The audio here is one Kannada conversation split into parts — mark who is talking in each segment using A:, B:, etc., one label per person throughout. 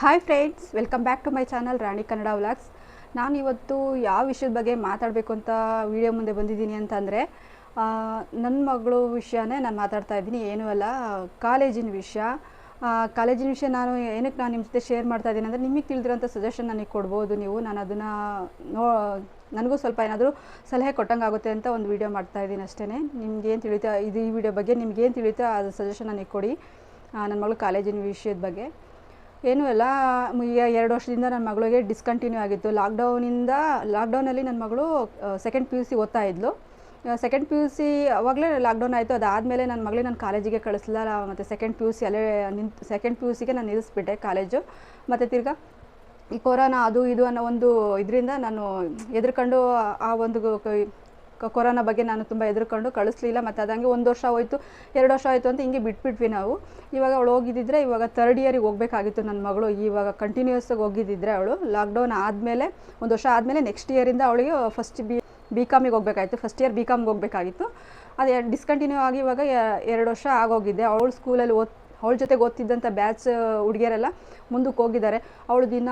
A: Hi friends welcome back to my channel Rani Kannada vlogs ನಾನು ಇವತ್ತು ಯಾವ ವಿಷಯದ ಬಗ್ಗೆ ಮಾತಾಡಬೇಕು ಅಂತ ವಿಡಿಯೋ ಮುಂದೆ ಬಂದಿದ್ದೀನಿ ಅಂತಂದರೆ ನನ್ನ ಮಗಳು ವಿಷಯನೇ ನಾನು ಮಾತಾಡ್ತಾ ಇದ್ದೀನಿ, ಏನೂ ಅಲ್ಲ, ಕಾಲೇಜಿನ ವಿಷಯ. ಕಾಲೇಜಿನ ವಿಷಯ ನಾನು ಏನಕ್ಕೆ ನಾನು ನಿಮ್ಮ ಜೊತೆ ಶೇರ್ ಮಾಡ್ತಾ ಇದ್ದೀನಿ ಅಂದರೆ, ನಿಮಗೆ ತಿಳಿದಿರೋಂಥ ಸಜೆಷನ್ ನನಗೆ ಕೊಡ್ಬೋದು ನೀವು. ನಾನು ಅದನ್ನು ನೋ, ನನಗೂ ಸ್ವಲ್ಪ ಏನಾದರೂ ಸಲಹೆ ಕೊಟ್ಟಂಗೆ ಆಗುತ್ತೆ ಅಂತ ಒಂದು ವಿಡಿಯೋ ಮಾಡ್ತಾ ಇದ್ದೀನಿ ಅಷ್ಟೇ ನಿಮ್ಗೆ ಏನು ತಿಳಿಯುತ್ತೆ ಇದು ಈ ವಿಡಿಯೋ ಬಗ್ಗೆ ನಿಮ್ಗೆ ಏನು ತಿಳಿಯುತ್ತೆ ಅದು ಸಜೆಷನ್ ನನಗೆ ಕೊಡಿ. ನನ್ನ ಮಗಳು ಕಾಲೇಜಿನ ವಿಷಯದ ಬಗ್ಗೆ. ಏನೂ ಎಲ್ಲ ಈಗ ಎರಡು ವರ್ಷದಿಂದ ನನ್ನ ಮಗಳಿಗೆ ಡಿಸ್ಕಂಟಿನ್ಯೂ ಆಗಿತ್ತು. ಲಾಕ್ಡೌನಿಂದ ಲಾಕ್ಡೌನಲ್ಲಿ ನನ್ನ ಮಗಳು ಸೆಕೆಂಡ್ ಪಿ ಯು ಸಿ ಓದ್ತಾ ಇದ್ಲು. ಸೆಕೆಂಡ್ ಪಿ ಯು ಸಿ ಅವಾಗಲೇ ಲಾಕ್ಡೌನ್ ಆಯಿತು. ಅದಾದಮೇಲೆ ನನ್ನ ಮಗಳಿಗೆ ನಾನು ಕಾಲೇಜಿಗೆ ಕಳಿಸ್ಲಿಲ್ಲ, ಮತ್ತು ಸೆಕೆಂಡ್ ಪಿ ಯು ಸಿ ಅಲ್ಲೇ ನಿಂತು ಸೆಕೆಂಡ್ ಪಿ ಯು ಸಿಗೆ ನಾನು ನಿಲ್ಲಿಸ್ಬಿಟ್ಟೆ ಕಾಲೇಜು. ಮತ್ತು ತಿರ್ಗಾ ಈ ಕೊರೋನಾ ಅದು ಇದು ಅನ್ನೋ ಒಂದು ಇದರಿಂದ ನಾನು ಎದುರ್ಕೊಂಡು ಆ ಒಂದು ಕೊರೋನಾ ಬಗ್ಗೆ ನಾನು ತುಂಬ ಎದುರುಕೊಂಡು ಕಳಿಸ್ಲಿಲ್ಲ, ಮತ್ತು ಅದಂಗೆ ಒಂದು ವರ್ಷ ಹೋಯಿತು, ಎರಡು ವರ್ಷ ಆಯಿತು ಅಂತ ಹಿಂಗೆ ಬಿಟ್ಬಿಟ್ವಿ ನಾವು. ಇವಾಗ ಅವಳು ಹೋಗಿದ್ದಿದ್ರೆ ಇವಾಗ ತರ್ಡ್ ಇಯರಿಗೆ ಹೋಗಬೇಕಾಗಿತ್ತು ನನ್ನ ಮಗಳು. ಇವಾಗ ಕಂಟಿನ್ಯೂಸ್ ಆಗಿ ಹೋಗಿದ್ದಿದ್ರೆ ಅವಳು. ಲಾಕ್ಡೌನ್ ಆದಮೇಲೆ, ಒಂದು ವರ್ಷ ಆದಮೇಲೆ ನೆಕ್ಸ್ಟ್ ಇಯರಿಂದ ಅವಳಿಗೆ ಫಸ್ಟ್ ಬಿ ಬಿ ಕಾಮಿಗೆ ಹೋಗಬೇಕಾಯಿತು. ಫಸ್ಟ್ ಇಯರ್ ಬಿ ಕಾಮ್ಗೆ ಹೋಗಬೇಕಾಗಿತ್ತು. ಅದು ಡಿಸ್ಕಂಟಿನ್ಯೂ ಆಗಿ ಇವಾಗ ಎರಡು ವರ್ಷ ಆಗೋಗಿದೆ. ಅವಳು ಸ್ಕೂಲಲ್ಲಿ ಓದ್ ಅವಳ ಜೊತೆ ಗೊತ್ತಿದ್ದಂಥ ಬ್ಯಾಚ್ ಹುಡುಗಿಯರೆಲ್ಲ ಮುಂದಕ್ಕೆ ಹೋಗಿದ್ದಾರೆ. ಅವಳು ದಿನ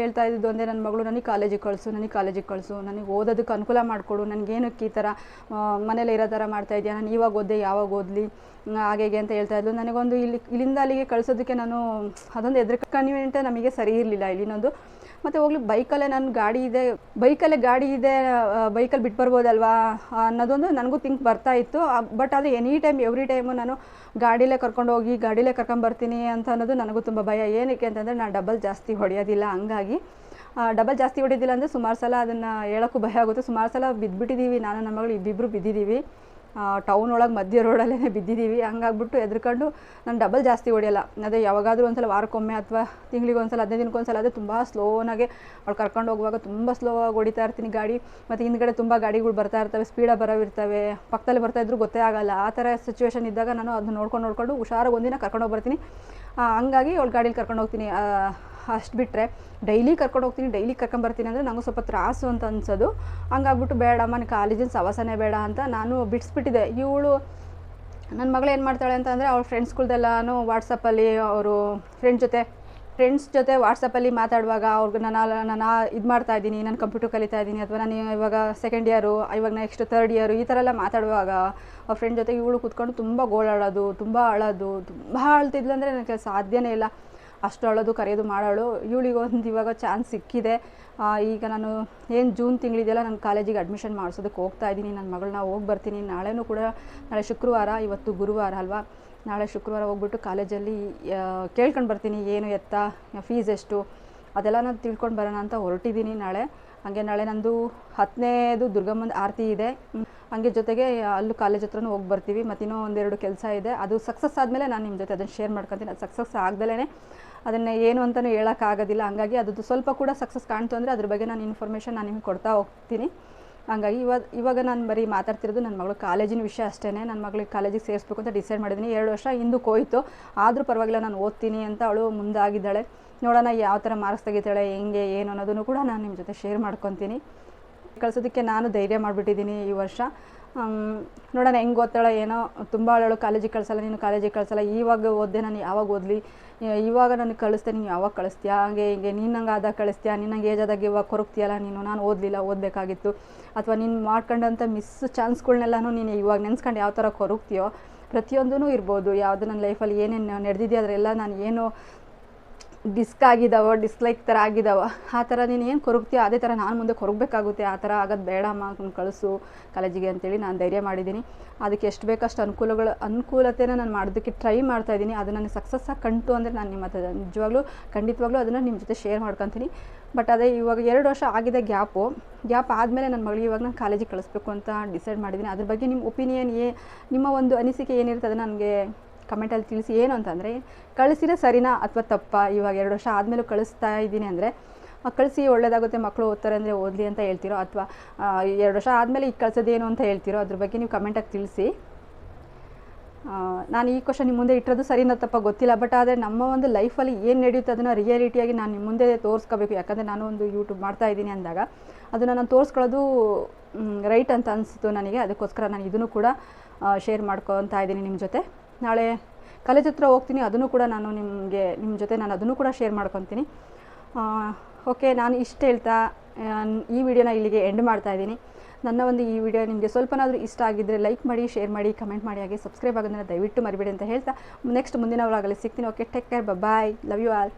A: ಹೇಳ್ತಾ ಇದ್ದಿದ್ದು ಒಂದೇ ನನ್ನ ಮಗಳು ನನಗೆ ಕಾಲೇಜಿಗೆ ಕಳಿಸು, ನನಗೆ ಕಾಲೇಜಿಗೆ ಕಳಿಸು, ನನಗೆ ಓದೋದಕ್ಕೆ ಅನುಕೂಲ ಮಾಡಿಕೊಡು ನನಗೇನಕ್ಕೆ ಈ ಥರ ಮನೇಲಿ ಇರೋ ಥರ ಮಾಡ್ತಾ ಇದೆಯಾ ನಾನು ಇವಾಗ ಓದ್ದೆ, ಯಾವಾಗ ಓದಲಿ? ಹಾಗೆ ಹೀಗೆ ಅಂತ ಹೇಳ್ತಾ ಇದ್ಲು. ನನಗೊಂದು ಇಲ್ಲಿ, ಇಲ್ಲಿಂದ ಅಲ್ಲಿಗೆ ಕಳಿಸೋದಕ್ಕೆ ನಾನು ಅದೊಂದು ಎದುರು ಕನ್ವೀನಿಯಂಟೇ ನಮಗೆ ಸರಿ ಇರಲಿಲ್ಲ. ಇಲ್ಲಿನೊಂದು ಮತ್ತು ಹೋಗ್ಲಿ, ಬೈಕಲ್ಲೇ ನನ್ನ ಗಾಡಿ ಇದೆ, ಬೈಕಲ್ಲೇ ಗಾಡಿ ಇದೆ ಬೈಕಲ್ಲಿ ಬಿಟ್ಟು ಬರ್ಬೋದಲ್ವಾ ಅನ್ನೋದೊಂದು ನನಗೂ ತಿಂಕ್ ಬರ್ತಾ ಇತ್ತು. ಬಟ್ ಅದು ಎನಿ ಟೈಮ್ ಎವ್ರಿ ಟೈಮು ನಾನು ಗಾಡಿಲೇ ಕರ್ಕೊಂಡು ಹೋಗಿ, ಗಾಡಿಲೇ ಕರ್ಕೊಂಬರ್ತೀನಿ ಅಂತ ಅನ್ನೋದು ನನಗೂ ತುಂಬ ಭಯ. ಏನಕ್ಕೆ ಅಂತಂದರೆ ನಾನು ಡಬಲ್ ಜಾಸ್ತಿ ಹೊಡೆಯೋದಿಲ್ಲ, ಹಂಗಾಗಿ. ಡಬಲ್ ಜಾಸ್ತಿ ಹೊಡೆಯೋದಿಲ್ಲ ಅಂದರೆ ಸುಮಾರು ಸಲ ಅದನ್ನು ಹೇಳೋಕ್ಕೂ ಭಯ ಆಗುತ್ತೆ. ಸುಮಾರು ಸಲ ಬಿದ್ದುಬಿಟ್ಟಿದ್ದೀವಿ ನಾನು ನಮ್ಮ ಮಗಳು ಇಬ್ಬಿಬ್ಬರು ಬಿದ್ದಿದ್ದೀವಿ ಟೌನ್ ಒಳಗೆ ಮಧ್ಯ ರೋಡಲ್ಲೇ ಬಿದ್ದಿದ್ದೀವಿ ಹಂಗಾಗ್ಬಿಟ್ಟು ಎದ್ರುಕೊಂಡು ನಾನು ಡಬಲ್ ಜಾಸ್ತಿ ಹೊಡಿಯಲ್ಲ ಅದೇ ಯಾವಾಗಾದರೂ ಒಂದ್ಸಲ ವಾರಕ್ಕೊಮ್ಮೆ ಅಥವಾ ತಿಂಗಳಿಗೆ ಒಂದ್ಸಲ, ಹದಿನೈದು ದಿನಕ್ಕೊಂದ್ಸಲ, ಅದೇ ತುಂಬ ಸ್ಲೋನಾಗೆ ಅವ್ಳು ಕರ್ಕೊಂಡು ಹೋಗುವಾಗ ತುಂಬ ಆಗಿ ಹೊಡಿತಾ ಇರ್ತೀನಿ ಗಾಡಿ. ಮತ್ತು ಹಿಂದ್ಗಡೆ ತುಂಬ ಗಾಡಿಗಳು ಬರ್ತಾ ಇರ್ತವೆ ಸ್ಪೀಡಾಗಿ ಬರೋವಿರ್ತವೆ. ಪಕ್ಕದಲ್ಲಿ ಬರ್ತಾ ಇದ್ರು ಗೊತ್ತೇ ಆಗಲ್ಲ. ಆ ಥರ ಸಿಚುವೇಶನ್ ಇದ್ದಾಗ ನಾನು ಅದನ್ನ ನೋಡ್ಕೊಂಡು ನೋಡ್ಕೊಂಡು ಹುಷಾರಾಗಿ ಒಂದಿನ ಕರ್ಕೊಂಡು ಹೋಗಿ ಬರ್ತೀನಿ ಹಂಗಾಗಿ ಅವಳು ಗಾಡೀಲಿ ಕರ್ಕೊಂಡು ಹೋಗ್ತೀನಿ. ಅಷ್ಟು ಬಿಟ್ಟರೆ ಡೈಲಿ ಕರ್ಕೊಂಡು ಹೋಗ್ತೀನಿ, ಡೈಲಿ ಕರ್ಕೊಂಬರ್ತೀನಿ ಅಂದರೆ ನನಗೆ ಸ್ವಲ್ಪ ತ್ರಾಸು ಅಂತ ಅನ್ಸೋದು. ಹಂಗಾಗ್ಬಿಟ್ಟು ಬೇಡಮ್ಮ ನನ್ನ ಕಾಲೇಜಿನ ಸವಾಸನೇ ಬೇಡ ಅಂತ ನಾನು ಬಿಡಿಸ್ಬಿಟ್ಟಿದ್ದೆ ಇವಳು ನನ್ನ ಮಗಳು ಏನು ಮಾಡ್ತಾಳೆ ಅಂತಂದರೆ ಅವ್ಳ ಫ್ರೆಂಡ್ಸ್ಗಳ್ದೆಲ್ಲನೂ ವಾಟ್ಸಪ್ಪಲ್ಲಿ ಅವರು ಫ್ರೆಂಡ್ ಜೊತೆ ಫ್ರೆಂಡ್ಸ್ ಜೊತೆ ವಾಟ್ಸಪ್ಪಲ್ಲಿ ಮಾತಾಡುವಾಗ ಅವ್ರಿಗೆ ನಾನು ನಾನು ಇದು ಮಾಡ್ತಾ ಇದ್ದೀನಿ, ನಾನು ಕಂಪ್ಯೂಟರ್ ಕಲಿತಾ ಇದ್ದೀನಿ ಅಥವಾ ನಾನು ಇವಾಗ ಸೆಕೆಂಡ್ ಇಯರು ಇವಾಗ ನೆಕ್ಸ್ಟ್ ತರ್ಡ್ ಇಯರು ಈ ಥರ ಎಲ್ಲ ಮಾತಾಡುವಾಗ ಅವ್ರ ಫ್ರೆಂಡ್ ಜೊತೆ ಇವಳು ಕೂತ್ಕೊಂಡು ತುಂಬ ಗೋಳಾಡೋದು, ತುಂಬ ಅಳೋದು, ತುಂಬ ಅಳ್ತಿದ್ಲು ಅಂದರೆ ನನಗೆ ಸಾಧ್ಯವೇ ಇಲ್ಲ. ಅಷ್ಟು ಕರೆಯೋದು ಮಾಡೋಳು. ಇವಳಿಗೆ ಒಂದು ಇವಾಗ ಚಾನ್ಸ್ ಸಿಕ್ಕಿದೆ. ಈಗ ನಾನು ಏನು ಜೂನ್ ತಿಂಗಳಿದೆಯಲ್ಲ ನಾನು ಕಾಲೇಜಿಗೆ ಅಡ್ಮಿಷನ್ ಮಾಡಿಸೋದಕ್ಕೆ ಹೋಗ್ತಾ ಇದ್ದೀನಿ. ನನ್ನ ಮಗಳನ್ನ ಹೋಗಿ ಬರ್ತೀನಿ. ನಾಳೆನೂ ಕೂಡ, ನಾಳೆ ಶುಕ್ರವಾರ, ಇವತ್ತು ಗುರುವಾರ ಅಲ್ವಾ? ನಾಳೆ ಶುಕ್ರವಾರ ಹೋಗ್ಬಿಟ್ಟು ಕಾಲೇಜಲ್ಲಿ ಕೇಳ್ಕೊಂಡು ಬರ್ತೀನಿ. ಏನು ಎತ್ತ ಫೀಸ್ ಎಷ್ಟು? ಅದೆಲ್ಲ ನಾನು ತಿಳ್ಕೊಂಡು ಬರೋಣ ಅಂತ ಹೊರಟಿದ್ದೀನಿ ನಾಳೆ. ಹಾಗೆ ನಾಳೆ ನಂದು ಹತ್ತನೇದು ದುರ್ಗಮ್ಮನ ಆರತಿ ಇದೆ. ಹಂಗೆ ಜೊತೆಗೆ, ಅಲ್ಲೂ ಕಾಲೇಜ್ ಹತ್ರನೂ ಹೋಗಿ ಬರ್ತೀವಿ. ಮತ್ತು ಇನ್ನೂ ಒಂದೆರಡು ಕೆಲಸ ಇದೆ. ಅದು ಸಕ್ಸಸ್ ಆದಮೇಲೆ ನಾನು ನಿಮ್ಮ ಜೊತೆ ಅದನ್ನು ಶೇರ್ ಮಾಡ್ಕೊತೀನಿ. ಅದು ಸಕ್ಸಸ್ ಆಗ್ದಲೇ ಅದನ್ನು ಏನು ಅಂತಲೂ ಹೇಳೋಕ್ಕಾಗೋದಿಲ್ಲ. ಹಂಗಾಗಿ ಅದು ಸ್ವಲ್ಪ ಕೂಡ ಸಕ್ಸಸ್ ಕಾಣ್ತು ಅಂದರೆ ಅದ್ರ ಬಗ್ಗೆ ನಾನು ಇನ್ಫಾರ್ಮೇಷನ್ ನಾನು ನಿಮಗೆ ಕೊಡ್ತಾ ಹೋಗ್ತೀನಿ. ಹಂಗಾಗಿ ಇವಾಗ ಇವಾಗ ನಾನು ಬರೀ ಮಾತಾಡ್ತಿರೋದು ನನ್ನ ಮಗಳು ಕಾಲೇಜಿನ ವಿಷಯ ಅಷ್ಟೇ ನನ್ನ ಮಗಳಿಗೆ ಕಾಲೇಜಿಗೆ ಸೇರಿಸ್ಬೇಕು ಅಂತ ಡಿಸೈಡ್ ಮಾಡಿದ್ದೀನಿ ಎರಡು ವರ್ಷ ಹಿಂದಕ್ಕೆ ಹೋಯಿತು. ಆದರೂ ಪರವಾಗಿಲ್ಲ, ನಾನು ಓದ್ತೀನಿ ಅಂತ ಅವಳು ಮುಂದಾಗಿದ್ದಾಳೆ. ನೋಡೋಣ ಯಾವ ಥರ ಮಾರ್ಕ್ಸ್ ತೆಗಿತಾಳೆ, ಹೆಂಗೆ, ಏನು ಅನ್ನೋದನ್ನು ಕೂಡ ನಾನು ನಿಮ್ಮ ಜೊತೆ ಶೇರ್ ಮಾಡ್ಕೊತೀನಿ. ಕಳ್ಸೋದಕ್ಕೆ ನಾನು ಧೈರ್ಯ ಮಾಡಿಬಿಟ್ಟಿದ್ದೀನಿ ಈ ವರ್ಷ. ನೋಡೋಣ ಹೆಂಗೆ ಓದ್ತಾಳೆ, ಏನೋ ತುಂಬ ಅವಳು ಕಾಲೇಜಿಗೆ ಕಳ್ಸಲ್ಲ, ನೀನು ಕಾಲೇಜಿಗೆ ಕಳ್ಸಲ್ಲ ಇವಾಗ ಓದಿದೆ ನಾನು, ಯಾವಾಗ ಓದಲಿ? ಇವಾಗ ನನಗೆ ಕಳಿಸ್ತೆ ನೀನು ಯಾವಾಗ ಕಳಿಸ್ತೀಯಾ? ಹಾಗೆ ಹೀಗೆ, ನೀನು ನಂಗೆ ಆದಾಗ ಕಳಿಸ್ತೀಯಾ? ನಿನ್ನಂಗೆ ಏಜ್ ಆದಾಗ ಇವಾಗ ಕೊರಗ್ತೀಯಲ್ಲ, ನೀನು ನಾನು ಓದಲಿಲ್ಲ, ಓದಬೇಕಾಗಿತ್ತು. ಅಥವಾ ನೀನು ಮಾಡ್ಕೊಂಡಂಥ ಮಿಸ್ ಚಾನ್ಸ್ಗಳ್ನೆಲ್ಲನೂ ನೀನು ಇವಾಗ ನೆನ್ಸ್ಕೊಂಡು ಯಾವ ಥರ ಕೊರಗ್ತೀಯೋ ಪ್ರತಿಯೊಂದೂ ಇರ್ಬೋದು. ಯಾವುದು ನನ್ನ ಲೈಫಲ್ಲಿ ಏನೇನು ನಡೆದಿದೆಯೋ, ಅದರೆಲ್ಲ ನಾನು ಏನು ಡಿಸ್ಕ್ ಆಗಿದ್ದಾವ ಡಿಸ್ಲೈಕ್ ಥರ ಆಗಿದಾವ, ಆ ಥರ ನೀನು ಏನು ಕೊರಗ್ತೀಯೋ ಅದೇ ಥರ ನಾನು ಮುಂದೆ ಕೊರಗಬೇಕಾಗುತ್ತೆ, ಆ ಥರ ಆಗೋದು ಬೇಡಮ್ಮ ಅಮ್ಮ ಕಳಿಸು ಕಾಲೇಜಿಗೆ ಅಂತೇಳಿ ನಾನು ಧೈರ್ಯ ಮಾಡಿದ್ದೀನಿ. ಅದಕ್ಕೆ ಎಷ್ಟು ಬೇಕಷ್ಟು ಅನುಕೂಲಗಳು, ಅನುಕೂಲತೆನ ನಾನು ಮಾಡೋದಕ್ಕೆ ಟ್ರೈ ಮಾಡ್ತಾ ಇದ್ದೀನಿ. ಅದು ನನಗೆ ಸಕ್ಸಸ್ ಆಗಿ ಕಂಟು ಅಂದರೆ ನಾನು ನಿಮ್ಮ ಹತ್ರ ನಿಜವಾಗ್ಲೂ, ಖಂಡಿತವಾಗ್ಲೂ ಅದನ್ನು ನಿಮ್ಮ ಜೊತೆ ಶೇರ್ ಮಾಡ್ಕೊತೀನಿ. ಬಟ್ ಅದೇ ಇವಾಗ ಎರಡು ವರ್ಷ ಆಗಿದೆ ಗ್ಯಾಪು ಗ್ಯಾಪ್ ಆದಮೇಲೆ ನನ್ನ ಮಗಳು ಇವಾಗ ನಾನು ಕಾಲೇಜಿಗೆ ಕಳಿಸ್ಬೇಕು ಅಂತ ಡಿಸೈಡ್ ಮಾಡಿದ್ದೀನಿ ಅದ್ರ ಬಗ್ಗೆ ನಿಮ್ಮ ಒಪಿನಿಯನ್ ಏ, ನಿಮ್ಮ ಒಂದು ಅನಿಸಿಕೆ ಏನಿರುತ್ತೆ ಅದು ನನಗೆ ಕಮೆಂಟಲ್ಲಿ ತಿಳಿಸಿ ಏನು ಅಂತಂದರೆ ಕಳಿಸಿದ್ರೆ ಸರಿನಾ ಅಥವಾ ತಪ್ಪಾ? ಇವಾಗ ಎರಡು ವರ್ಷ ಆದಮೇಲೂ ಕಳಿಸ್ತಾ ಇದ್ದೀನಿ ಅಂದರೆ ಕಳಿಸಿ ಒಳ್ಳೆಯದಾಗುತ್ತೆ ಮಕ್ಕಳು ಓದ್ತಾರೆ ಅಂದರೆ ಓದಲಿ ಅಂತ ಹೇಳ್ತಿರೋ ಅಥವಾ ಎರಡು ವರ್ಷ ಆದಮೇಲೆ ಈಗ ಕಳ್ಸೋದೇನು ಅಂತ ಹೇಳ್ತಿರೋ ಅದ್ರ ಬಗ್ಗೆ ನೀವು ಕಮೆಂಟಾಗಿ ತಿಳಿಸಿ. ನಾನು ಈ ಕ್ವಶನ್ ನಿಮ್ಮ ಮುಂದೆ ಇಟ್ಟಿರೋದು ಸರಿನಾ ತಪ್ಪ ಗೊತ್ತಿಲ್ಲ ಬಟ್ ಆದರೆ ನಮ್ಮ ಒಂದು ಲೈಫಲ್ಲಿ ಏನು ನಡೆಯುತ್ತೆ ಅದನ್ನು ರಿಯಾಲಿಟಿಯಾಗಿ ನಾನು ನಿಮ್ಮ ಮುಂದೆ ತೋರಿಸ್ಕೋಬೇಕು. ಯಾಕಂದರೆ ನಾನು ಒಂದು ಯೂಟ್ಯೂಬ್ ಮಾಡ್ತಾ ಇದ್ದೀನಿ ಅಂದಾಗ, ಅದನ್ನು ನಾನು ತೋರಿಸ್ಕೊಳ್ಳೋದು ರೈಟ್ ಅಂತ ಅನಿಸ್ತು ನನಗೆ. ಅದಕ್ಕೋಸ್ಕರ ನಾನು ಇದನ್ನು ಕೂಡ ಶೇರ್ ಮಾಡ್ಕೊತಾ ಇದ್ದೀನಿ ನಿಮ್ಮ ಜೊತೆ. ನಾಳೆ ಕಾಲೇಜ್ ಹತ್ರ ಹೋಗ್ತೀನಿ, ಅದನ್ನು ಕೂಡ ನಾನು ನಿಮಗೆ, ನಿಮ್ಮ ಜೊತೆ ನಾನು ಅದನ್ನು ಕೂಡ ಶೇರ್ ಮಾಡ್ಕೊತೀನಿ. ಓಕೆ ನಾನು ಇಷ್ಟು ಹೇಳ್ತಾ ಈ ವಿಡಿಯೋನ ಇಲ್ಲಿಗೆ ಎಂಡ್ ಮಾಡ್ತಾ ಇದ್ದೀನಿ. ನನ್ನ ಒಂದು ಈ ವಿಡಿಯೋ ನಿಮಗೆ ಸ್ವಲ್ಪನಾದರೂ ಇಷ್ಟ ಆಗಿದ್ದರೆ ಲೈಕ್ ಮಾಡಿ ಶೇರ್ ಮಾಡಿ ಕಮೆಂಟ್ ಮಾಡಿ, ಹಾಗೆ ಸಬ್ಸ್ಕ್ರೈಬ್ ಆಗೋದನ್ನು ದಯವಿಟ್ಟು ಮರಿಬೇಡಿ ಅಂತ ಹೇಳ್ತಾ ನೆಕ್ಸ್ಟ್ ಮುಂದಿನ ವ್ಲಾಗಲ್ಲಿ ಸಿಗ್ತೀನಿ. Okay take care bye love you all